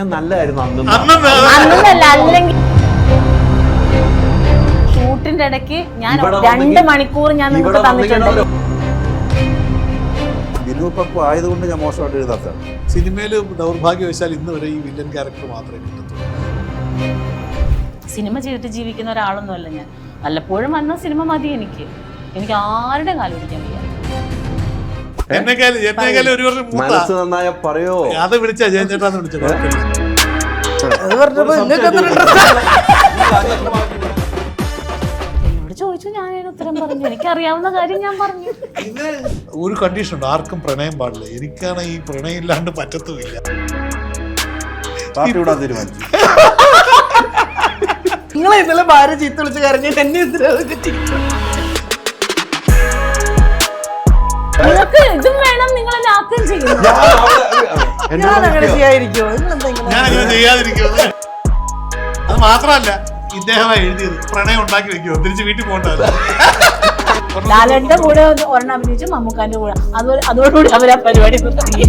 ഞാൻ നല്ലതായിരുന്നു അന്നും. ഷൂട്ടിന്റെ ഇടയ്ക്ക് ഞാൻ രണ്ട് മണിക്കൂർ ഞാൻ നിങ്ങൾക്ക് തന്നിട്ടുണ്ട്. ബിനു ആയതുകൊണ്ട് ഞാൻ മോശമായിട്ട് എഴുതാത്ത സിനിമയിൽ ദൗർഭാഗ്യവശാൽ ഇന്ന് വരെ ഈ വില്ലൻ ക്യാരക്ടർ മാത്രമേ കിട്ടത്തുള്ളൂ. സിനിമ ചെയ്തിട്ട് ജീവിക്കുന്ന ഒരാളൊന്നുമല്ല ഞാൻ. വല്ലപ്പോഴും വന്ന സിനിമ മതി എനിക്ക്. എനിക്ക് ആരുടെ കാലം പിടിക്കാൻ വയ്യ. എന്നെക്കാളും എന്നെക്കാളും ഒരു വർഷം മൂത്ത മനസ്സ് നന്നായ പറയോ? അത് വിളിച്ചാ ജയൻ ചേട്ടാന്ന് അത് പറഞ്ഞപ്പോ എന്നോട് ചോദിച്ചു ഞാൻ അതിന് ഉത്തരം പറഞ്ഞു. എനിക്ക് അറിയാവുന്ന കാര്യം ഞാൻ പറഞ്ഞു. ഒരു കണ്ടീഷൻ ഉണ്ട്. ആർക്കും പ്രണയം പാടില്ല. എനിക്കാണ് ഈ പ്രണയം ഇല്ലാണ്ട് പറ്റത്തുമില്ല. പാർട്ടി വിടാൻ തീരുമാനിച്ചു. നിങ്ങളെ ഇന്നലെ ഭാര്യ ചീത്ത വിളിച്ച് കരഞ്ഞിട്ട് എന്നെ നിങ്ങൾക്ക് ഇതും വേണം നിങ്ങൾ ആക്കും ചെയ്യും. ഞാൻ അങ്ങനെ ചെയ്യാതിരിക്കുമോ ഞാൻ അങ്ങനെ അത് മാത്രമല്ല ഇദ്ദേഹമാണ് എഴുതിയത് പ്രണയം ഉണ്ടാക്കി വെക്കുമോ തിരിച്ച് വീട്ടിൽ പോകണ്ടത് ലാലന്റെ കൂടെ ഒരെണ്ണം അഭിനയിച്ചു മമ്മൂക്കാന്റെ കൂടെ. അതുപോലെ അതോടുകൂടി അവർ ആ പരിപാടി നിർത്തി